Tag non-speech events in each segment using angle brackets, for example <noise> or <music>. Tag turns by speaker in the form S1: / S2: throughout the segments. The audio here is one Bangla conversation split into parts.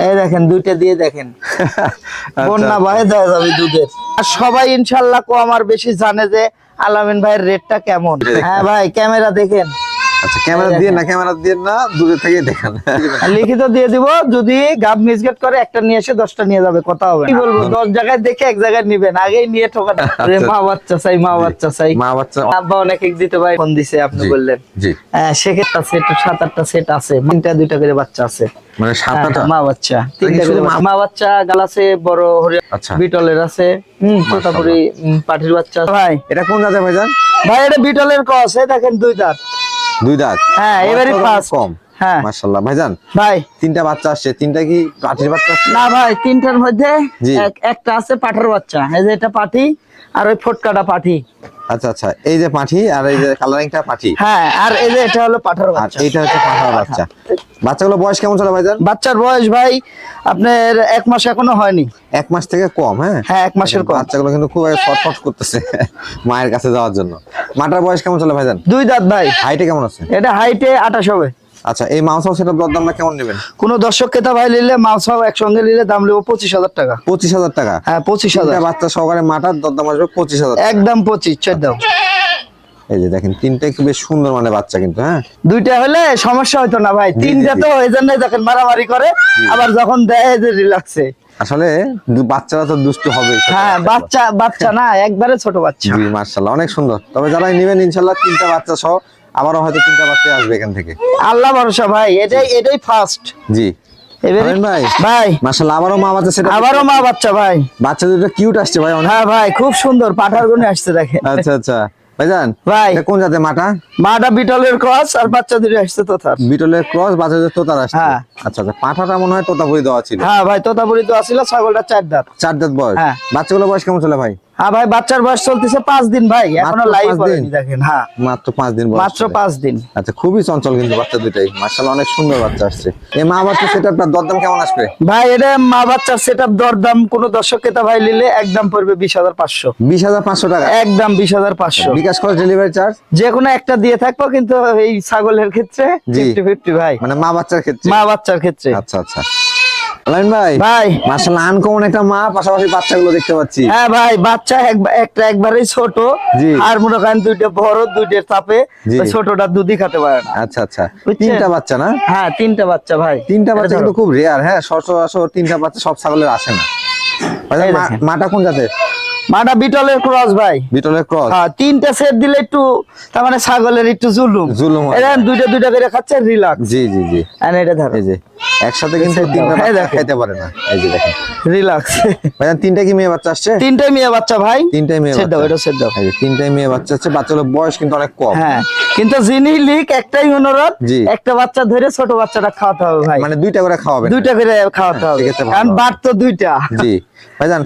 S1: এই দেখেন দুইটা দিয়ে দেখেন। <laughs>
S2: আচ্ছা,
S1: বন্যা ভাই দেওয়া যাবে দুধের। আর সবাই ইনশাল্লাহ কো আমার বেশি জানে যে আলামিন ভাইয়ের রেটটা কেমন। হ্যাঁ ভাই ক্যামেরা দেখেন।
S2: আচ্ছা ক্যামেরা দিয়ে না ক্যামেরা দিয়ে না দূরে থেকে দেখান।
S1: লিখিত দিয়ে দিব যদি গাব মিসগেট করে একটা নিয়ে এসে দশটা নিয়ে যাবে কথা হবে কি বলব? দশ জায়গায় দেখে এক জায়গায় নিবেন আগেই নিয়ে ঠোকা মা বাচ্চা চাই মা বাচ্চা চাই।
S2: মা বাচ্চা।
S1: আব্বা অনেক এক দিতে ভাই ফোন দিছে আপনি বললেন। হ্যাঁ সেক্ষেত্রে সেট সাত আটটা সেট আছে তিনটা দুইটা করে বাচ্চা আছে।
S2: মানে সাতটা
S1: হ্যাঁ, মা বাচ্চা তিনটা
S2: শুধু
S1: করে
S2: মা-
S1: বাচ্চা। গাল আছে বড়
S2: আচ্ছা।
S1: বিটলের আছে হম তোতাপুরি পাঠির বাচ্চা ভাই
S2: এটা কোন জাতের ভাইজান
S1: ভাই এটা বিটলের ক্রস এই দেখেন দুই দাঁত।
S2: দুই দাঁত
S1: হ্যাঁ এবারে
S2: ফাস্ট
S1: ফার্স্ট
S2: কম?
S1: হ্যাঁ।
S2: মাশাআল্লাহ। ভাইজান
S1: ভাই।
S2: তিনটা বাচ্চা আসছে তিনটা কি পাটির বাচ্চা
S1: না ভাই তিনটার মধ্যে একটা আছে পাটার বাচ্চা। এই যে এটা পাটি আর ওই ফটকাটা পাটি।
S2: আচ্ছা আচ্ছা। এই যে পাটি আর এই যে কালারিংটা পাটি?
S1: হ্যাঁ আর এই যে এটা হলো
S2: পাটার
S1: বাচ্চা।
S2: এটা হচ্ছে পাঠার বাচ্চা। বাচ্চাগুলো বয়স কেমন চলে ভাইজান?
S1: বাচ্চার বয়স ভাই আপনার এক মাস এখনও হয়নি।
S2: এক মাস থেকে কম হ্যাঁ?
S1: হ্যাঁ এক মাসের কম।
S2: বাচ্চাগুলো কিন্তু খুব ছটফট করতেছে <laughs> মায়ের কাছে যাওয়ার জন্য। মাটার বয়স কেমন চলে ভাইজান?
S1: দুই দাঁত ভাই।
S2: হাইটে কেমন আছে?
S1: এটা হাইটে আঠাশ হবে।
S2: আচ্ছা এই মাংস সেটা দরদামটা কেমন নেবেন?
S1: কোনো দর্শক ক্রেতা ভাই নিলে মাছ সব একসঙ্গে নিলে দাম নেব পঁচিশ হাজার টাকা।
S2: পঁচিশ হাজার টাকা?
S1: হ্যাঁ পঁচিশ হাজার।
S2: বাচ্চা সহকারে মাটার দরদাম আসবে পঁচিশ হাজার
S1: একদম পঁচিশ চোদ্দ
S2: এই যে দেখেন তিনটাই খুব বেশ সুন্দর মানে বাচ্চা কিন্তু হ্যাঁ?
S1: দুইটা হলে সমস্যা হইতো না ভাই। তিনটা তো এই জন্যই দেখেন মারামারি করে আবার যখন দেয় যে রিল্যাক্সে
S2: আসলে বাচ্চারা তো দুষ্টু হবে
S1: হ্যাঁ বাচ্চা বাচ্চা না একবারে ছোট বাচ্চা।
S2: জি মার্শাল্লাহ অনেক সুন্দর। তবে যারা নেবেন ইনশাল্লাহ তিনটা বাচ্চা সহ আবারও হয়তো তিনটা বাচ্চা আসবে এখান থেকে।
S1: আল্লাহ ভরসা ভাই এটাই এটাই ফার্স্ট
S2: জি।
S1: এবারে
S2: ভাই
S1: ভাই।
S2: মার্শাল্লাহ আবারও মা বাচ্চা সেটা
S1: আবারও মা বাচ্চা ভাই।
S2: বাচ্চা দুটো কিউট আসছে ভাই
S1: হ্যাঁ ভাই খুব সুন্দর পাঠার গুনে আসছে দেখেন।
S2: আচ্ছা আচ্ছা। ভাইজান
S1: ভাই।
S2: কোন জাতের মাটা?
S1: মাটা বিটলের ক্রস আর বাচ্চা দুটো আসছে তো তার
S2: বিটলের ক্রস বাচ্চাদের তোতার আসছে?
S1: হ্যাঁ।
S2: আচ্ছা আচ্ছা পাঠাটা মনে হয় তোতাপুরি দেওয়া ছিল।
S1: হ্যাঁ ভাই তোতাপুরি তো ছিল ছাগলটা চার দাঁত।
S2: চার দাঁত বয়স।
S1: হ্যাঁ।
S2: বাচ্চাগুলো বয়স কেমন ছিল ভাই?
S1: হ্যাঁ ভাই বাচ্চার বয়স চলতেছে পাঁচ দিন ভাই
S2: এখনও
S1: লাইভ? দেখেন হ্যাঁ।
S2: মাত্র পাঁচ দিন
S1: মাত্র পাঁচ দিন।
S2: আচ্ছা খুবই চঞ্চল কিন্তু বাচ্চা দুটাই অনেক সুন্দর বাচ্চা আসছে। এই মা বাচ্চা সেটা দরদাম কেমন আসবে?
S1: ভাই এটা মা বাচ্চার দরদাম কোন দর্শক ক্রেতা ভাই নিলে একদম পড়বে বিশ হাজার পাঁচশো।
S2: বিশ হাজার পাঁচশো টাকা?
S1: একদম বিশ হাজার পাঁচশো।
S2: বিকাশ খরচ ডেলিভারি চার্জ
S1: যে কোনো একটা দিয়ে থাকব কিন্তু এই ছাগলের ক্ষেত্রে ফিফটি ফিফটি ভাই।
S2: মানে মা বাচ্চার ক্ষেত্রে?
S1: মা বাচ্চার ক্ষেত্রে।
S2: আচ্ছা আচ্ছা। লাইন ভাই
S1: ভাই।
S2: মার্শাল্লাহ আনকমন একটা মা পাশাপাশি বাচ্চাগুলো দেখতে পাচ্ছি।
S1: হ্যাঁ ভাই বাচ্চা একটা একবারেই ছোট আর মনে করেন দুইটা বড় দুইটা চাপে ছোটটা দুধই খেতে পারে না।
S2: আচ্ছা আচ্ছা। তিনটা বাচ্চা না?
S1: হ্যাঁ তিনটা বাচ্চা ভাই।
S2: তিনটা বাচ্চা। কিন্তু খুব রেয়ার হ্যাঁ সচরাচর তিনটা বাচ্চা সব ছাগলের আসে না। মাটা কোন জাতের?
S1: মাটা বিটলের ক্রস ভাই।
S2: বিটলের ক্রস?
S1: হ্যাঁ তিনটা সেট দিলে একটু তার মানে ছাগলের একটু জুলুম।
S2: জুলুম।
S1: দুইটা দুইটা করে খাচ্ছে রিল্যাক্স
S2: জি জি জি।
S1: আর এটা ধরো।
S2: এই যে একসাথে কিন্তু তিনটা। বাচ্চা খাইতে পারে না। এই যে দেখেন।
S1: রিল্যাক্স
S2: ভাই তিনটা কি মেয়ে বাচ্চা আসছে?
S1: তিনটাই মেয়ে বাচ্চা ভাই।
S2: তিনটাই মেয়ে
S1: সেট দাও এটা সেট দাও।
S2: এই যে তিনটাই মেয়ে বাচ্চা আসছে। বাচ্চাগুলোর বয়স কিন্তু অনেক কম।
S1: হ্যাঁ। কিন্তু যিনি লিক একটাই অনুরোধ একটা বাচ্চা ধরে ছোট বাচ্চাটা খাওয়াতে হবে ভাই।
S2: মানে দুইটা করে খাওয়াবে
S1: দুইটা করে খাওয়াতে হবে। কারণ। বাট তো দুইটা।
S2: জি। ভাইজান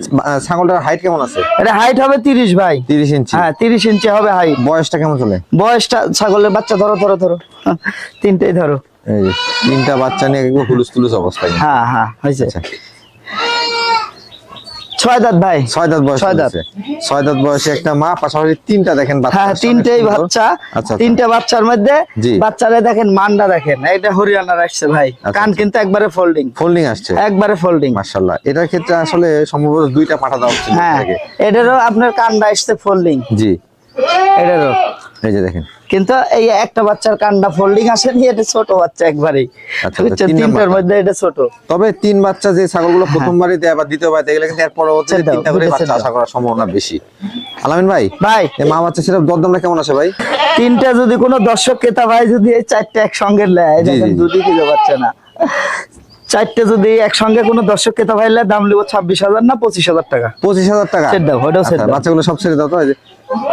S2: ছাগলটার হাইট কেমন আছে?
S1: এটা হাইট হবে তিরিশ ভাই।
S2: তিরিশ ইঞ্চি।
S1: হ্যাঁ তিরিশ ইঞ্চি হবে হাইট
S2: বয়সটা কেমন চলে?
S1: বয়সটা ছাগলের বাচ্চা ধরো ধরো ধরো। তিনটেই ধরো।
S2: তিনটা বাচ্চা নিয়ে হুলুস তুলুস অবস্থা কিন্তু।
S1: হ্যাঁ হ্যাঁ হয়েছে। ছয় দাঁত ভাই।
S2: ছয় দাঁত বয়স
S1: ছয় দাঁত।
S2: ছয় দাঁত বয়সে একটা মা পাশাপাশি তিনটা দেখেন বাচ্চা।
S1: হ্যাঁ তিনটেই বাচ্চা।
S2: আচ্ছা আচ্ছা।
S1: তিনটা বাচ্চার মধ্যে বাচ্চারা দেখেন মান্ডা দেখেন। এটা হরিয়ানার আসছে ভাই।
S2: আচ্ছা,
S1: কান। কিন্তু একবারে ফোল্ডিং
S2: ফোল্ডিং আসছে।
S1: একবারে ফোল্ডিং
S2: মাশাআল্লাহ। এটার ক্ষেত্রে আসলে সম্ভবত দুইটা পাঠা দেওয়া হচ্ছে
S1: হ্যাঁ এটারও আপনার কানটা আসছে ফোল্ডিং
S2: জি।
S1: এটারও।
S2: এই যে দেখেন।
S1: কিন্তু এই একটা বাচ্চার কানটা ফোল্ডিং আসেনি এটা ছোট বাচ্চা একবারেই।
S2: আচ্ছা, তিন
S1: তিনটার মধ্যে এটা ছোট।
S2: তবে তিন বাচ্চা যে ছাগলগুলো প্রথমবারই দেয় বা দ্বিতীয়বার দেয় এগুলো কিন্তু এর পরবর্তীতে তিনটা করে বাচ্চা আশা করার সম্ভাবনা বেশি। আলামিন ভাই
S1: ভাই।
S2: এই মা বাচ্চা সেটা দরদামটা কেমন আছে ভাই?
S1: তিনটা যদি কোনো দর্শক ক্রেতা ভাই যদি এই চারটে একসঙ্গে নেয়
S2: জি,
S1: দেখেন। দুধই কিলো পাচ্ছে না। চারটে যদি একসঙ্গে কোনো দর্শক ক্রেতা ভাই নেয়, দাম লিবো ছাব্বিশ হাজার না পঁচিশ হাজার টাকা?
S2: পঁচিশ হাজার টাকা?
S1: ছেড়ে দাও, ওটাও
S2: আচ্ছা, বাচ্চাগুলো সব ছেড়ে দাও তো এই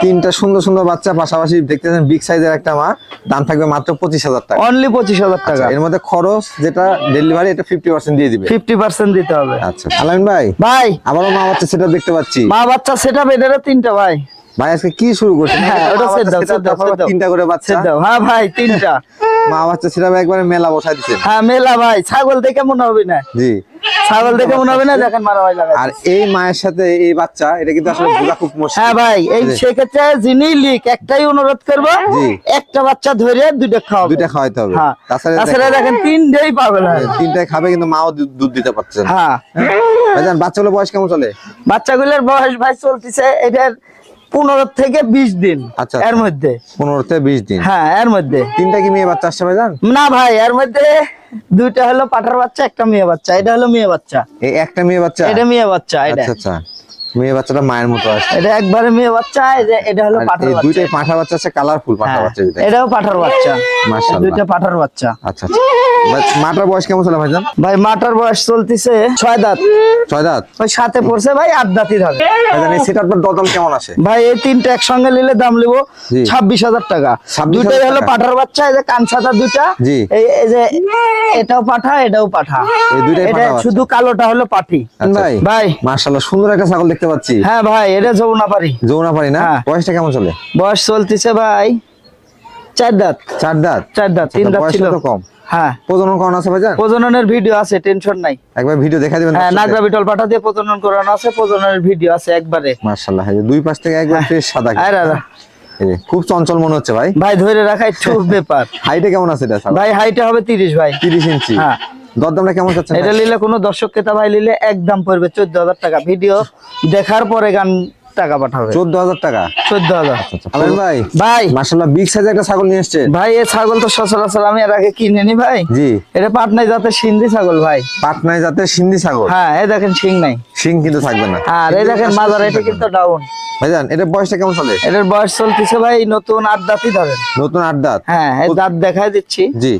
S2: তিনটা সুন্দর সুন্দর বাচ্চা পাশাপাশি দেখতেছেন বিগ সাইজের একটা মা দাম থাকবে মাত্র পঁচিশ হাজার টাকা।
S1: অনলি পঁচিশ হাজার টাকা।
S2: আচ্ছা, এর মধ্যে খরচ যেটা ডেলিভারি এটা ফিফটি পার্সেন্ট দিয়ে দিবে।
S1: ফিফটি পার্সেন্ট দিতে হবে।
S2: আচ্ছা আলামিন ভাই
S1: ভাই।
S2: আবারও মা বাচ্চা সেটা দেখতে পাচ্ছি।
S1: মা বাচ্চা সেটা বেঁধে তিনটা ভাই।
S2: ভাই আজকে কি শুরু করছে
S1: হ্যাঁ, ওটা set দাও, set দাও,
S2: তিনটা করে বাচ্চা।
S1: দাও। হ্যাঁ ভাই তিনটা।
S2: মা বাচ্চা একবারে মেলা বসাই দিচ্ছেন
S1: হ্যাঁ মেলা ভাই ছাগল দেখে মনে হবে না।
S2: জি।
S1: ছাগল দেখে মনে হবে না দেখেন মারামারি লাগাই
S2: আর এই মায়ের সাথে এই বাচ্চা এটা কিন্তু আসলে বোঝা খুব মুশকিল।
S1: হ্যাঁ ভাই এই সেক্ষেত্রে যিনি লিক একটাই অনুরোধ করব
S2: জি।
S1: একটা বাচ্চা ধরে দুইটা খাওয়াবো।
S2: দুইটা খাওয়াইতে হবে।
S1: হ্যাঁ
S2: তাছাড়া
S1: তাছাড়া
S2: দেখেন,
S1: তিনটেই পাগল হয়
S2: তিনটায় খাবে কিন্তু মাও দুধ- দুধ দিতে পারছে না।
S1: হ্যাঁ।
S2: ভাইজান বাচ্চাগুলো বয়স কেমন চলে?
S1: বাচ্চাগুলোর বয়স ভাই চলতেছে এটার পনেরো থেকে বিশ দিন
S2: আচ্ছা,
S1: এর
S2: আচ্ছা।
S1: মধ্যে।
S2: পনেরো থেকে বিশ দিন।
S1: হ্যাঁ এর মধ্যে।
S2: তিনটা কি মেয়ে বাচ্চা আসছে ভাইজান?
S1: না ভাই এর মধ্যে দুইটা হলো পাঠার বাচ্চা একটা মেয়ে বাচ্চা। এটা হলো মেয়ে বাচ্চা।
S2: একটা মেয়ে বাচ্চা?
S1: এটা মেয়ে বাচ্চা এটা।
S2: আচ্ছা আচ্ছা। মেয়ে বাচ্চাটা মায়ের মতো আসছে।
S1: এটা একবারে মেয়ে বাচ্চা যে এটা হলো পাঠার বাচ্চা।
S2: দুইটাই পাঁঠা বাচ্চা আছে কালারফুল পাঁঠা
S1: হ্যাঁ,
S2: বাচ্চা যেটা
S1: এটাও পাঠার বাচ্চা।
S2: মাশাআল্লাহ।
S1: দুইটা পাঠার বাচ্চা।
S2: আচ্ছা আচ্ছা। মাটার বয়স কেমন চলে ভাইজান?
S1: ভাই মাটার বয়স চলতেছে ছয় দাঁত।
S2: ছয় দাঁত?
S1: ওই সাথে পড়ছে ভাই আট দাঁতই হবে।
S2: ভাইজান এই সেটআপটার দরদাম কেমন আছে?
S1: ভাই এই তিনটা একসঙ্গে নিলে দাম। ছাব্বিশ হাজার টাকা।
S2: 26,000
S1: দুইটাই হলো। পাঠার বাচ্চা এই যে কানসাটা দুইটা।
S2: জি।
S1: এই এই যে এটাও পাঠা এটাও পাঠা।
S2: এই দুইটাই
S1: এটা
S2: পাঠা
S1: শুধু কালোটা হলো পাঠি।
S2: আচ্ছা,
S1: ভাই। ভাই
S2: মার্শাল্লাহ সুন্দর একটা ছাগল দেখতে পাচ্ছি।
S1: হ্যাঁ ভাই এটা যমুনা পারি
S2: পারি না?
S1: হ্যাঁ।
S2: বয়সটা কেমন চলে?
S1: বয়স চলতেছে ভাই চার দাঁত।
S2: চার দাঁত?
S1: চার দাঁত তিন দাঁত ছিল।
S2: তো কম।
S1: হ্যাঁ।
S2: প্রজনন করানো আছে ভাইজান?
S1: প্রজননের ভিডিও আছে টেনশন নাই।
S2: একবার ভিডিও দেখা দিবেন
S1: হ্যাঁ নাগরা বিটল পাঠা দিয়ে প্রজনন করানো আছে প্রজননের ভিডিও আছে একবারে।
S2: দুই পাশ থেকে একবার ফ্রেশ সাদা
S1: আরে আরে।
S2: খুব চঞ্চল মনে হচ্ছে ভাই।
S1: ভাই ধরে রাখা একটু ব্যাপার।
S2: হাইটে কেমন আছে এটা
S1: ভাই হাইটে হবে তিরিশ ভাই।
S2: তিরিশ ইঞ্চি।
S1: হ্যাঁ।
S2: দরদামটা কেমন চাচ্ছেন
S1: এটা নিলে কোনো দর্শক ক্রেতা ভাই নিলে একদম পড়বে চোদ্দ হাজার টাকা। ভিডিও দেখার পরে গান টাকা পাঠাবে।
S2: চোদ্দ হাজার টাকা
S1: চোদ্দ হাজার
S2: ভাই
S1: ভাই।
S2: মার্শাল্লাহ বিগ সাইজ একটা ছাগল নিয়ে এসছেন
S1: ভাই এ ছাগল তো সচরাচর আমি এর আগে কিনে নি ভাই।
S2: জি।
S1: এটা পাটনায় যাতে সিন্ধি ছাগল ভাই।
S2: পাটনায় জাতের সিন্ধি ছাগল?
S1: হ্যাঁ এই দেখেন সিং নাই।
S2: শিং কিন্তু থাকবে না।
S1: আর এই দেখেন মাজার এটা কিন্তু ডাউন
S2: ভাইজান বয়সটা কেমন চলে?
S1: এটার বয়স চলতেছে ভাই নতুন আট দাঁতই ধরেন।
S2: নতুন আট দাঁত?
S1: হ্যাঁ এই দাঁত দেখাই দিচ্ছি।
S2: জি।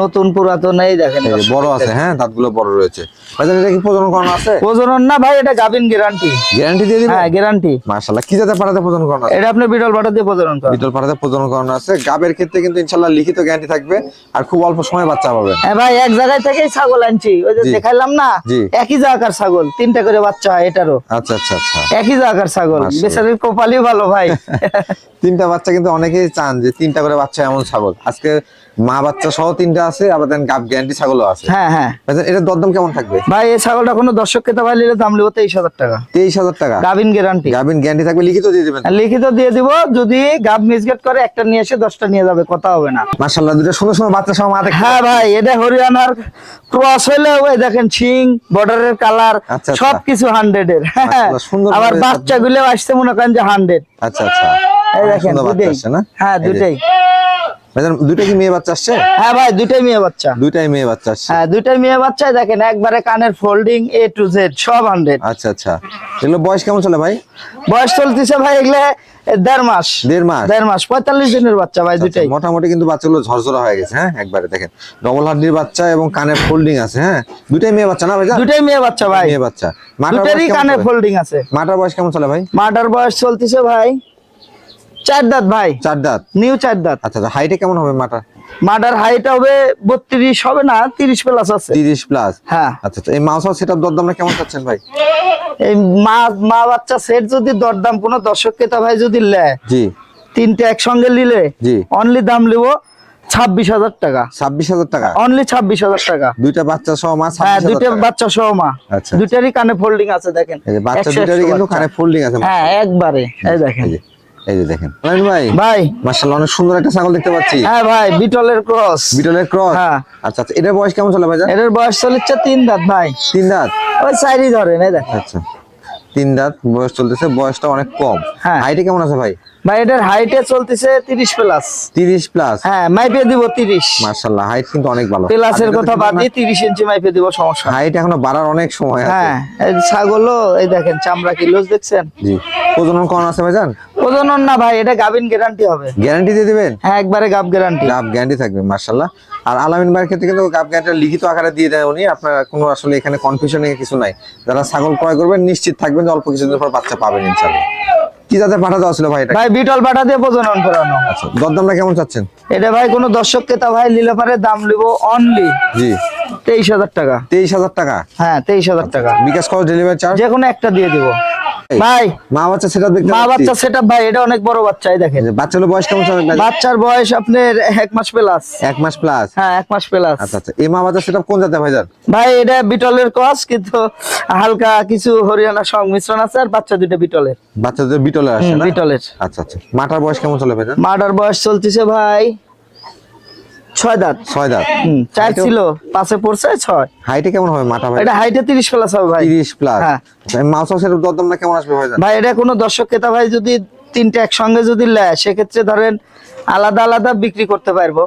S1: নতুন পুরাতন এই দেখেন
S2: বড় আছে হ্যাঁ দাঁতগুলো বড় রয়েছে। ভাইজান এটা কি প্রজনন করানো আছে?
S1: প্রজনন না ভাই এটা গাবিন গ্যারান্টি।
S2: গ্যারান্টি দিয়ে দিবেন?
S1: হ্যাঁ গ্যারান্টি।
S2: মার্শাল্লাহ কি জাতের পাড়াতে প্রজনন করানো আছে?
S1: এটা আপনি বিটল বাটা দিয়ে প্রজনন করেন
S2: বিটল পাড়াতে প্রজনন করানো আছে। গাবের ক্ষেত্রে কিন্তু ইনশাল্লাহ লিখিত গ্যারান্টি থাকবে আর খুব অল্প সময় বাচ্চা পাবেন।
S1: হ্যাঁ ভাই এক জায়গায় থেকেই ছাগল আনছি। ওই যে দেখাইলাম না একই জায়গার ছাগল তিনটা করে বাচ্চা হয় এটারও।
S2: আচ্ছা আচ্ছা আচ্ছা।
S1: একই জায়গার ছাগল
S2: মাশাআল্লাহ।
S1: বেচারির কপালই ভালো ভাই। <laughs>
S2: তিনটা বাচ্চা কিন্তু অনেকেই চান যে তিনটা করে বাচ্চা এমন ছাগল। আজকে মা বাচ্চা সহ তিনটা আছে আবার দেন গাব গ্যারান্টি ছাগলও আছে।
S1: হ্যাঁ হ্যাঁ।
S2: এটার দরদাম কেমন থাকবে?
S1: ভাই এই ছাগলটা কোনো দর্শক ক্রেতা ভাই নিলে দাম লিবো তেইশ হাজার টাকা।
S2: তেইশ হাজার টাকা?
S1: গাবিন গ্যারান্টি
S2: গাবিন গ্যারান্টি থাকবে লিখিত দিয়ে দিবেন
S1: লিখিত দিয়ে দিব যদি গাব মিসগেট করে একটা নিয়ে এসে দশটা নিয়ে যাবে কথা হবে না।
S2: মার্শাল্লাহ দুটো সুন্দর সুন্দর বাচ্চা সহ মা দেখতে
S1: হ্যাঁ ভাই এটা হরিয়ানার ক্রস হইলে ওই দেখেন শিং বর্ডারের কালার
S2: আচ্ছা, আচ্ছা।
S1: সবকিছু হান্ড্রেড এর। হ্যাঁ আবার
S2: ভাবে
S1: বাচ্চা গুলো আসছে মনে করেন যে হান্ড্রেড
S2: আচ্ছা আচ্ছা।
S1: এই দেখেন দুটাই হ্যাঁ
S2: এই যে।
S1: দুটাই
S2: কি মেয়ে বাচ্চা আসছে?
S1: হ্যাঁ ভাই দুটাই মেয়ে বাচ্চা।
S2: দুইটাই মেয়ে বাচ্চা আসছে।
S1: হ্যাঁ দুটাই মেয়ে বাচ্চা দেখেন একবারে কানের ফোল্ডিং এ টু জেড সব হান্ড্রেড
S2: আচ্ছা আচ্ছা। এগুলো বয়স কেমন চলে ভাই?
S1: বয়স চলতেছে ভাই এগুলো দেড় মাস।
S2: দেড় মাস?
S1: দেড় মাস পঁয়তাল্লিশ দিনের বাচ্চা ভাই
S2: আচ্ছা,
S1: দুটাই
S2: মোটামুটি কিন্তু বাচ্চাগুলো ঝরঝরা হয়ে গেছে হ্যাঁ একবারে দেখেন। ডবল হাড্ডির বাচ্চা এবং কানের ফোল্ডিং আছে হ্যাঁ? দুটাই মেয়ে বাচ্চা না ভাই
S1: দুটাই মেয়ে বাচ্চা ভাই।
S2: মেয়ে বাচ্চা। মাটার বয়স
S1: দুটারই
S2: কেমন
S1: কানে ফোল্ডিং আছে।
S2: মাটার বয়স কেমন চলে ভাই?
S1: মাটার বয়স চলতেছে ভাই চার দাঁত ভাই।
S2: চার দাঁত?
S1: নিউ চার দাঁত।
S2: আচ্ছা আচ্ছা হাইটে কেমন হবে মাটা
S1: মাটার হাইট হবে বত্রিশ হবে না তিরিশ প্লাস আছে।
S2: তিরিশ প্লাস
S1: হ্যাঁ।
S2: আচ্ছা আচ্ছা এই সেটআপ দরদামটা কেমন চাচ্ছেন ভাই?
S1: এই মা মা বাচ্চা সেট যদি দরদাম কোনো দর্শক ক্রেতা ভাই যদি নেয়
S2: জি।
S1: তিনটে একসঙ্গে নিলে
S2: জি।
S1: অনলি দাম নিব ছাব্বিশ হাজার টাকা।
S2: ছাব্বিশ হাজার টাকা?
S1: অনলি ছাব্বিশ হাজার টাকা।
S2: দুইটা বাচ্চা সহ মা
S1: হ্যাঁ দুইটা বাচ্চা সহ মা।
S2: আচ্ছা।
S1: দুইটারই কানে ফোল্ডিং আছে দেখেন।
S2: বাচ্চা দুইটারই কিন্তু কানে ফোল্ডিং আছে
S1: হ্যাঁ একবারে। এই দেখেন।
S2: এই যে দেখেন। ভাই
S1: ভাই।
S2: মাশাআল্লাহ অনেক সুন্দর একটা ছাগল দেখতে পাচ্ছি।
S1: হ্যাঁ ভাই বিটলের ক্রস।
S2: বিটলের ক্রস?
S1: হ্যাঁ।
S2: আচ্ছা আচ্ছা এটার বয়স কেমন চলে ভাই
S1: এটার বয়স চলেছে তিন দাঁত ভাই।
S2: তিন দাঁত?
S1: ওই সাইডই ধরেন এই দেখেন।
S2: আচ্ছা তিন দাঁত বয়স চলতেছে বয়সটা অনেক কম।
S1: হ্যাঁ।
S2: হাইটে কেমন আছে ভাই?
S1: ভাই এটার হাইটে চলতেছে তিরিশ প্লাস
S2: তিরিশ প্লাস
S1: হ্যাঁ মাইপে দিব তিরিশ।
S2: মার্শাল্লাহ হাইট কিন্তু অনেক ভালো।
S1: প্লাসের কথা বাদ দিয়ে তিরিশ ইঞ্চি মাইপে দিব সমস্যা
S2: হাইট এখনও বাড়ার অনেক সময় আছে।
S1: হ্যাঁ এই ছাগলও এই দেখেন চামড়া কিলোস দেখছেন?
S2: জি। প্রজনন করানো আছে ভাইজান?
S1: প্রজনন না ভাই এটা গাবিন গ্যারান্টি হবে।
S2: গ্যারান্টি দিয়ে দিবেন?
S1: হ্যাঁ একবারে গাব গ্যারান্টি
S2: গাব গ্যারান্টি থাকবে মার্শাল্লাহ আর আলামিন ভাইয়ের ক্ষেত্রে কিন্তু গাব গ্যারান্টি লিখিত আকারে দিয়ে দেয় উনি। আপনার কোনো আসলে এখানে কনফিউশনে কিছু নাই। যারা ছাগল ক্রয় করবেন নিশ্চিত থাকবেন যে অল্প কিছুদিন পর বাচ্চা পাবেন ইনশাআল্লাহ কি যাতে পাঠা দেওয়া ছিল ভাই এটা?
S1: ভাই বিটল পাঠা দিয়ে প্রজনন করানো।
S2: আচ্ছা দরদামটা কেমন চাচ্ছেন?
S1: এটা ভাই কোন দর্শক ক্রেতা ভাই নিলে পারে দাম নিব অনলি
S2: জি।
S1: তেইশ হাজার টাকা।
S2: তেইশ হাজার টাকা?
S1: হ্যাঁ তেইশ হাজার টাকা।
S2: বিকাশ খরচ ডেলিভারি চার্জ
S1: যে কোনো একটা দিয়ে দিব। ভাই
S2: মা বাচ্চা সেটা দেখতে
S1: মা বাচ্চা সেটা ভাই এটা অনেক বড় বাচ্চা এই দেখেন।
S2: বাচ্চাগুলো বয়স কেমন চলে
S1: বাচ্চার বয়স আপনার এক মাস প্লাস
S2: এক মাস প্লাস
S1: হ্যাঁ এক মাস প্লাস
S2: আচ্ছা আচ্ছা। এই মা বাচ্চা সেটা কোন জাতের ভাইজান
S1: ভাই এটা বিটলের কস কিন্তু হালকা কিছু হরিয়ানা সংমিশ্রণ আছে আর বাচ্চা দুটো বিটলের।
S2: বাচ্চাদের বিটলে আসে
S1: হুম,
S2: না?
S1: বিটলের।
S2: আচ্ছা আচ্ছা। মাটার বয়স কেমন চলে ভাইজান
S1: মার্ডার বয়স চলতেছে ভাই ছয় দাঁত।
S2: ছয় দাঁত।
S1: হুম, চার ছিল পাশে পড়ছে ছয়।
S2: হাইটে কেমন হবে মাটা ভাই?
S1: এটা হাইটে তিরিশ প্লাস হবে ভাই।
S2: তিরিশ প্লাস
S1: হ্যাঁ।
S2: মাউস সেটা দরদামটা কেমন আসবে ভাইজান
S1: ভাই এটা কোনো দর্শক ক্রেতা ভাই যদি তিনটে একসঙ্গে যদি নেয় সেক্ষেত্রে ধরেন আলাদা আলাদা বিক্রি করতে পারব।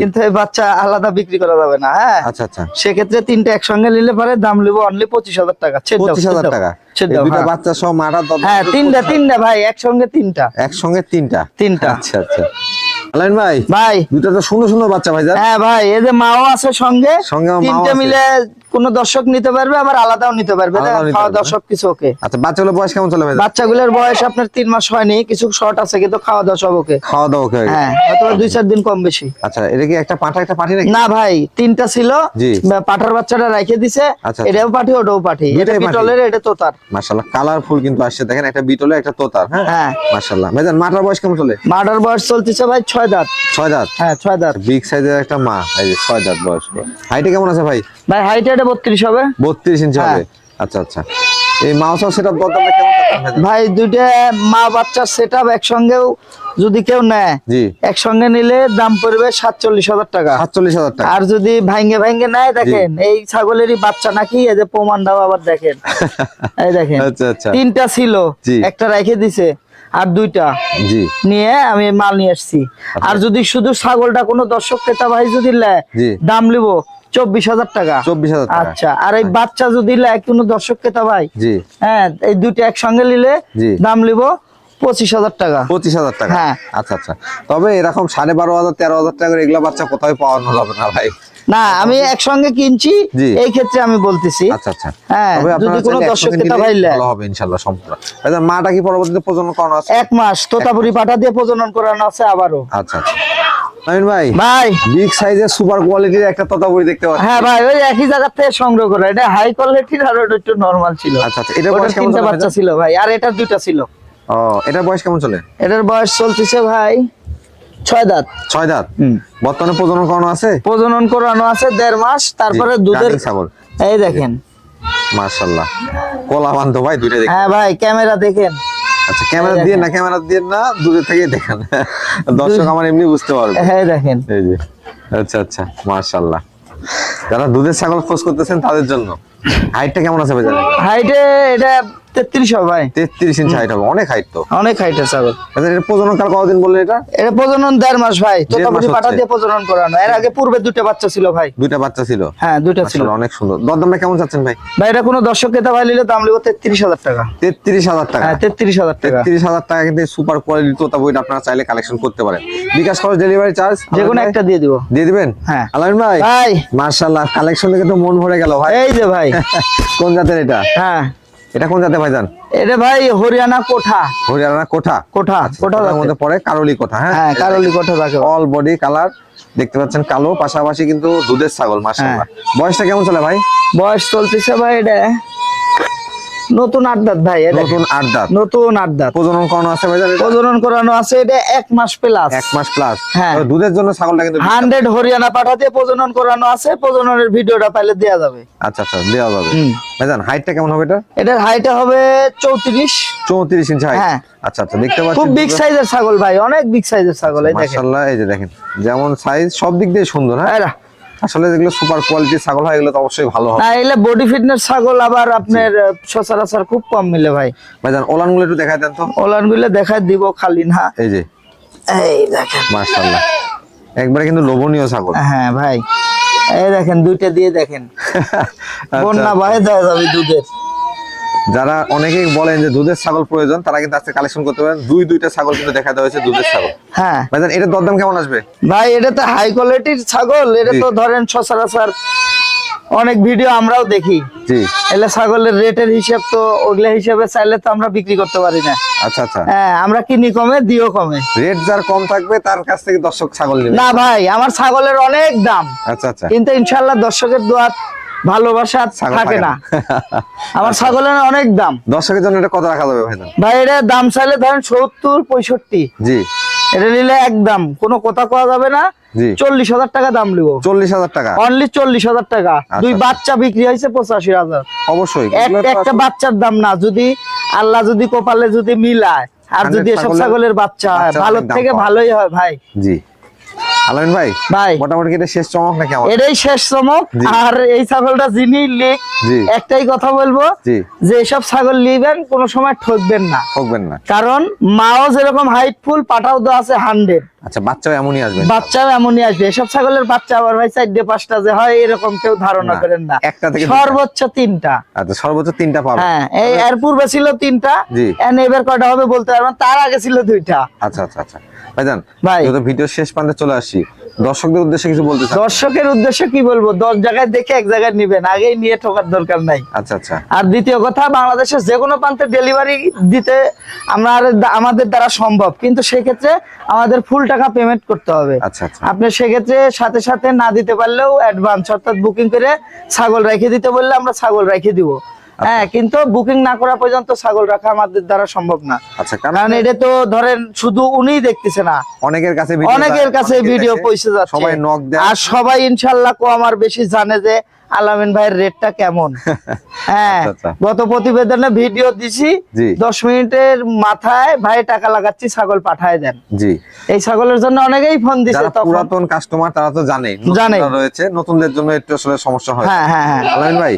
S1: কিন্তু এই বাচ্চা আলাদা বিক্রি করা যাবে না হ্যাঁ?
S2: আচ্ছা আচ্ছা।
S1: সেক্ষেত্রে তিনটে একসঙ্গে নিলে পারে দাম নিবো অনলি পঁচিশ হাজার টাকা
S2: পঁচিশ হাজার টাকা।
S1: হ্যাঁ।
S2: বাচ্চা সহ দরদাম
S1: হ্যাঁ তিনটা তিনটা ভাই একসঙ্গে তিনটা।
S2: একসঙ্গে তিনটা?
S1: তিনটা।
S2: আচ্ছা আচ্ছা। আলাইন ভাই?
S1: ভাই।
S2: দুটো তো সুন্দর সুন্দর বাচ্চা ভাইজান
S1: হ্যাঁ ভাই এই যে মাও আছে সঙ্গে
S2: সঙ্গে
S1: তিনটে মিলে কোন দর্শক নিতে পারবে আবার আলাদাও নিতে পারবে।
S2: আলাদাও নিতে
S1: খাওয়া দাওয়া সবকিছু ওকে।
S2: আচ্ছা বাচ্চাগুলো বয়স কেমন চলে
S1: বাচ্চাগুলোর বয়স আপনার তিন মাস হয়নি কিছু শর্ট আছে কিন্তু খাওয়া দাওয়া সব ওকে।
S2: খাওয়া দাওয়া ওকে হ্যাঁ
S1: হয়তো দুই চার দিন কম বেশি।
S2: আচ্ছা এটা কি একটা পাঠা একটা পাঠি নাকি?
S1: না ভাই তিনটা ছিল পাঠার বাচ্চাটা রেখে দিছে
S2: আচ্ছা।
S1: এটাও পাঠি ওটাও পাঠি। এটা। পিটলের এটা তোতার।
S2: মাশাআল্লাহ কালারফুল কিন্তু আসছে। দেখেন একটা বিটলে একটা তোতার হ্যাঁ?
S1: হ্যাঁ।
S2: মাশাআল্লাহ। ভাইজান মাটার বয়স কেমন চলে?
S1: মার্ডার বয়স চলতেছে ভাই ছয় দাঁত।
S2: ছয় দাঁত?
S1: হ্যাঁ ছয় দাঁত।
S2: বিগ সাইজের একটা মা এই যে ছয় দাঁত বয়স হাইটে কেমন আছে ভাই?
S1: ভাই হাইট এটা বত্রিশ হবে।
S2: বত্রিশ ইঞ্চি
S1: হ্যাঁ।
S2: হবে আচ্ছা আচ্ছা। এই সেটা দরদামটা কেমন
S1: ভাই দুইটা মা বাচ্চার একসঙ্গেও যদি কেউ নেয়
S2: জি।
S1: একসঙ্গে নিলে দাম পড়বে সাতচল্লিশ হাজার টাকা।
S2: সাতচল্লিশ হাজার টাকা।
S1: আর যদি ভাঙ্গে ভাঙ্গে নেয় দেখেন এই ছাগলেরই বাচ্চা নাকি এই যে প্রমাণটাও আবার দেখেন। <laughs> এই দেখেন
S2: আচ্ছা আচ্ছা।
S1: তিনটা ছিল একটা রেখে দিছে। আর দুইটা
S2: জি।
S1: নিয়ে আমি মাল নিয়ে আসছি। আর যদি শুধু ছাগলটা কোনো দর্শক ক্রেতা ভাই যদি নেয় দাম লিব চব্বিশ হাজার টাকা।
S2: চব্বিশ হাজার
S1: আচ্ছা আর এই বাচ্চা যদি নেয় কোনো দর্শক ক্রেতা ভাই
S2: জি।
S1: হ্যাঁ এই দুইটা একসঙ্গে নিলে। দাম লিব পঁচিশ হাজার টাকা।
S2: পঁচিশ হাজার টাকা।
S1: হ্যাঁ।
S2: আচ্ছা আচ্ছা। তবে এরকম সাড়ে বারো হাজার তেরো হাজার টাকা করে এগুলা বাচ্চা কোথায় পাওয়ানো যাবে না ভাই?
S1: না আমি একসঙ্গে কিনছি এই ক্ষেত্রে আমি বলতেছি।
S2: আচ্ছা আচ্ছা।
S1: হ্যাঁ, যদি কোনো দর্শক ক্রেতা ভাই
S2: ভালো হবে ইনশাল্লাহ সম্পূর্ণ। আচ্ছা মাটা কি পরবর্তীতে প্রজনন করানো আছে?
S1: এক মাস তোতাপুরি পাঠা দিয়ে প্রজনন করানো আছে আবারও।
S2: আচ্ছা আচ্ছা। নবীন ভাই
S1: ভাই।
S2: বিগ সাইজের সুপার কোয়ালিটির একটা দেখতে পাচ্ছি।
S1: হ্যাঁ ভাই ওই একই জায়গা থেকে সংগ্রহ করা। এটা হাই কোয়ালিটির আর ওটা একটু নরমাল ছিল।
S2: আচ্ছা, আচ্ছা, বয়স কেমন
S1: বাচ্চা ছিল ভাই আর দুইটা ছিল।
S2: ও এটার বয়স কেমন চলে?
S1: এটার বয়স চলতেছে ভাই ছয় দাঁত।
S2: ছয় দাঁত? বর্তমানে প্রজনন করানো আছে?
S1: প্রজনন করানো আছে দেড় মাস তারপরে দুধের
S2: ছাগল।
S1: এই দেখেন।
S2: মার্শাল্লাহ কোলা বান্ধব ভাই দুইটা দেখি।
S1: হ্যাঁ ভাই ক্যামেরা দেখেন।
S2: আচ্ছা ক্যামেরা দিয়ে না ক্যামেরা দিয়ে না দূরের থেকে দেখেন। দর্শক আমার এমনি বুঝতে পারবে।
S1: হ্যাঁ দেখেন।
S2: এই যে আচ্ছা আচ্ছা যারা দুধের ছাগল খোঁজ করতেছেন তাদের জন্য। হাইটটা কেমন আছে ভাই
S1: হাইটে এটা তেত্রিশ হবে ভাই।
S2: তেত্রিশ ইঞ্চি হাইট হবে অনেক হাইট তো।
S1: অনেক হাইটের ছাগল
S2: আচ্ছা এটা প্রজনন কাল কতদিন বললেন এটা?
S1: এটা প্রজনন দেড় মাস ভাই তোতাপুরি
S2: হচ্ছে।
S1: দিয়ে প্রজনন করানো। এর আগে পূর্বে দুটো বাচ্চা ছিল ভাই।
S2: দুইটা বাচ্চা ছিল?
S1: হ্যাঁ দুইটা ছিল।
S2: অনেক সুন্দর। দরদামটা কেমন চাচ্ছেন ভাই?
S1: ভাই এটা কোনো দর্শক ক্রেতা ভাই নিলে দাম লিব তেত্রিশ হাজার টাকা।
S2: তেত্রিশ হাজার টাকা।
S1: হ্যাঁ তেত্রিশ হাজার টাকা।
S2: তেত্রিশ হাজার টাকা কিন্তু সুপার কোয়ালিটি তোতা বইটা আপনারা চাইলে কালেকশন করতে পারেন। বিকাশ খরচ ডেলিভারি চার্জ
S1: যে কোনো একটা দিয়ে দিব।
S2: দিয়ে দিবেন?
S1: হ্যাঁ।
S2: আলামিন ভাই?
S1: ভাই।
S2: মার্শাল্লাহ কালেকশন দেখে তো মন ভরে গেল ভাই।
S1: এই যে ভাই।
S2: কোন জাতের এটা?
S1: হ্যাঁ।
S2: এটা কোন জাতের ভাইজান?
S1: এটা ভাই হরিয়ানা কোঠা।
S2: হরিয়ানা কোঠা।
S1: কোঠা কোঠা
S2: কোঠার মধ্যে পড়ে কারলি কোঠা হ্যাঁ?
S1: হ্যাঁ কারলি কোঠা থাকে
S2: অল বডি কালার দেখতে পাচ্ছেন কালো পাশাপাশি কিন্তু দুধের ছাগল মাশাআল্লাহ।
S1: হ্যাঁ।
S2: বয়সটা কেমন চলে ভাই?
S1: বয়স চলতেছে ভাই এটা নতুন আড্ডাত ভাই
S2: নতুন আট দাঁত।
S1: নতুন আড্ডাত
S2: প্রজনন করানো আছে
S1: প্রজনন করানো আছে এটা এক মাস প্লাস
S2: এক মাস প্লাস
S1: হ্যাঁ।
S2: দুধের জন্য ছাগলটা কিন্তু
S1: হান্ড্রেড হরিয়ানা পাঠা দিয়ে প্রজনন করানো আছে প্রজননের ভিডিওটা পাইলে দেওয়া যাবে।
S2: আচ্ছা আচ্ছা দেওয়া যাবে। ভাইজান হাইটটা কেমন হবে এটা?
S1: এটার হাইট হবে চৌত্রিশ।
S2: চৌত্রিশ ইঞ্চি হাইট
S1: হ্যাঁ।
S2: আচ্ছা আচ্ছা দেখতে পাচ্ছেন
S1: খুব বিগ সাইজের ছাগল ভাই অনেক বিগ সাইজের ছাগল এই দেখেন।
S2: মাশাআল্লাহ এই যে দেখেন যেমন সাইজ সব দিক দিয়ে সুন্দর হ্যাঁ। আসলে যেগুলো সুপার কোয়ালিটি ছাগল হয় এগুলো তো অবশ্যই ভালো হবে।
S1: হ্যাঁ এগুলো বডি ফিটনেস ছাগল আবার আপনার সচরাচর খুব কম মিলে ভাই।
S2: ভাইজান ওলানগুলো একটু দেখায় দেন তো।
S1: ওলানগুলো দেখাই দিব খালি না।
S2: এই যে।
S1: এই দেখেন।
S2: মাশাআল্লাহ। একবারে কিন্তু লোভনীয় ছাগল।
S1: হ্যাঁ ভাই। এই দেখেন দুইটা দিয়ে দেখেন। <laughs>
S2: আচ্ছা,
S1: বন্যা ভাই দেওয়া যাবে দুধের।
S2: যারা অনেকেই বলেন যে দুধের ছাগল প্রয়োজন তারা কিন্তু আজকে কালেকশন করতে পারেন। দুই দুইটা ছাগল কিন্তু দেখা দেওয়া হয়েছে দুধের ছাগল।
S1: হ্যাঁ।
S2: ভাইজান এটার দরদাম কেমন আসবে?
S1: ভাই এটা তো হাই কোয়ালিটির ছাগল এটা তো ধরেন সচরাচর অনেক ভিডিও আমরাও দেখি।
S2: জি।
S1: এলে ছাগলের রেটের হিসাব তো ওগুলা হিসাবে চাইলে তো আমরা বিক্রি করতে পারি না।
S2: আচ্ছা আচ্ছা।
S1: হ্যাঁ আমরা কিনি কমে দিও কমে।
S2: রেট যার কম থাকবে তার কাছ থেকে দর্শক ছাগল নেবে।
S1: না ভাই আমার ছাগলের অনেক দাম।
S2: আচ্ছা আচ্ছা।
S1: কিন্তু ইনশাল্লাহ দর্শকের দোয়া ভালোবাসা থাকে না। <laughs> আমার ছাগলের অনেক দাম।
S2: দর্শকের জন্য এটা কত রাখা যাবে
S1: ভাই এটা? দাম চাইলে ধরেন সত্তর পঁয়ষট্টি।
S2: জি।
S1: এটা নিলে একদম কোনো কথা কোয়া যাবে না। চল্লিশ হাজার টাকা দাম লিব
S2: চল্লিশ হাজার টাকা?
S1: অনলি চল্লিশ হাজার টাকা। দুই
S2: আচ্ছা।
S1: বাচ্চা বিক্রি হয়েছে পঁচাশি হাজার।
S2: অবশ্যই।
S1: একটা বাচ্চার দাম না। যদি আল্লাহ যদি কপালে যদি মিলায় আর যদি এসব
S2: ছাগলের
S1: বাচ্চা হয় ভালো থেকে ভালোই হয় ভাই।
S2: জি। আলামিন ভাই
S1: ভাই।
S2: মোটামুটি এটা শেষ চমক নাকি আমার?
S1: এটাই শেষ চমক। আর এই ছাগলটা যিনি
S2: লিক
S1: একটাই কথা বলব যে এসব ছাগল নিবেন কোনো সময় ঠকবেন না।
S2: ঠকবেন না।
S1: কারণ মাও যেরকম হাইট ফুল পাটাও তো আছে হান্ড্রেড
S2: আচ্ছা বাচ্চাও এমনই আসবে?
S1: বাচ্চাও এমনই আসবে। এসব ছাগলের বাচ্চা আবার ভাই চারটে পাঁচটা যে হয় এরকম কেউ ধারণা করেন না।
S2: একটা থেকে
S1: সর্বোচ্চ তিনটা।
S2: আচ্ছা সর্বোচ্চ তিনটা পাবে।
S1: হ্যাঁ এই এর পূর্বে ছিল তিনটা।
S2: জি।
S1: and এবার কয়টা হবে বলতে পারবেন? না। তার আগে ছিল দুইটা।
S2: আচ্ছা আচ্ছা আচ্ছা। ভাইজান
S1: ভাই।
S2: ভিডিও শেষ প্রান্তে চলে আসি দর্শকদের উদ্দেশ্যে কিছু বলতে চান?
S1: দর্শকের উদ্দেশ্যে কি বলব? দশ জায়গায় দেখে এক জায়গায় নিবেন। আগেই নিয়ে ঠকার দরকার নাই।
S2: আচ্ছা আচ্ছা।
S1: আর দ্বিতীয় কথা বাংলাদেশের যে কোনো প্রান্তে ডেলিভারি দিতে আমরা আমাদের দ্বারা সম্ভব। কিন্তু সেক্ষেত্রে আমাদের ফুল টাকা পেমেন্ট করতে হবে।
S2: আচ্ছা আচ্ছা।
S1: আপনি সেক্ষেত্রে সাথে সাথে না দিতে পারলেও অ্যাডভান্স অর্থাৎ বুকিং করে ছাগল রেখে দিতে বললে আমরা ছাগল রেখে দিব।
S2: আচ্ছা।
S1: হ্যাঁ কিন্তু বুকিং না করা পর্যন্ত ছাগল রাখা আমাদের দ্বারা সম্ভব না।
S2: কারণ
S1: কারণ এটা তো ধরেন শুধু উনিই দেখতেছে না।
S2: অনেকের কাছে
S1: অনেকের কাছে ভিডিও পৌঁছে যাচ্ছে।
S2: সবাই নক দেয়।
S1: আর সবাই ইনশাল্লাহ কো আমার বেশি জানে যে আলামিন ভাইয়ের রেটটা কেমন? <laughs> হ্যাঁ
S2: আচ্ছা, আচ্ছা।
S1: গত প্রতিবেদনে ভিডিও দিছি দশ মিনিটের মাথায় ভাই টাকা লাগাচ্ছি ছাগল পাঠায় দেন।
S2: জি।
S1: এই ছাগলের জন্য অনেকেই ফোন দিছে
S2: পুরাতন কাস্টমার তারা তো জানেই
S1: জানে।
S2: রয়েছে নতুনদের জন্য একটু আসলে সমস্যা হয়।
S1: হ্যাঁ হ্যাঁ হ্যাঁ।
S2: আলামিন ভাই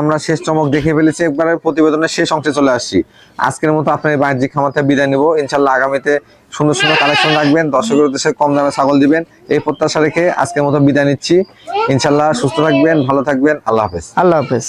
S2: আমরা শেষ চমক দেখে ফেলেছি একবারে প্রতিবেদনের শেষ অংশে চলে আসছি। আজকের মতো আপনার বাণিজ্যিক থেকে বিদায় নেব। ইনশাল্লাহ আগামীতে সুন্দর সুন্দর কালেকশন রাখবেন দর্শকের উদ্দেশ্যে কম দামে ছাগল দিবেন। এই প্রত্যাশা রেখে আজকের মতো বিদায় নিচ্ছি। ইনশাল্লাহ সুস্থ থাকবেন, ভালো থাকবেন। আল্লাহ হাফেজ।
S1: আল্লাহ হাফেজ।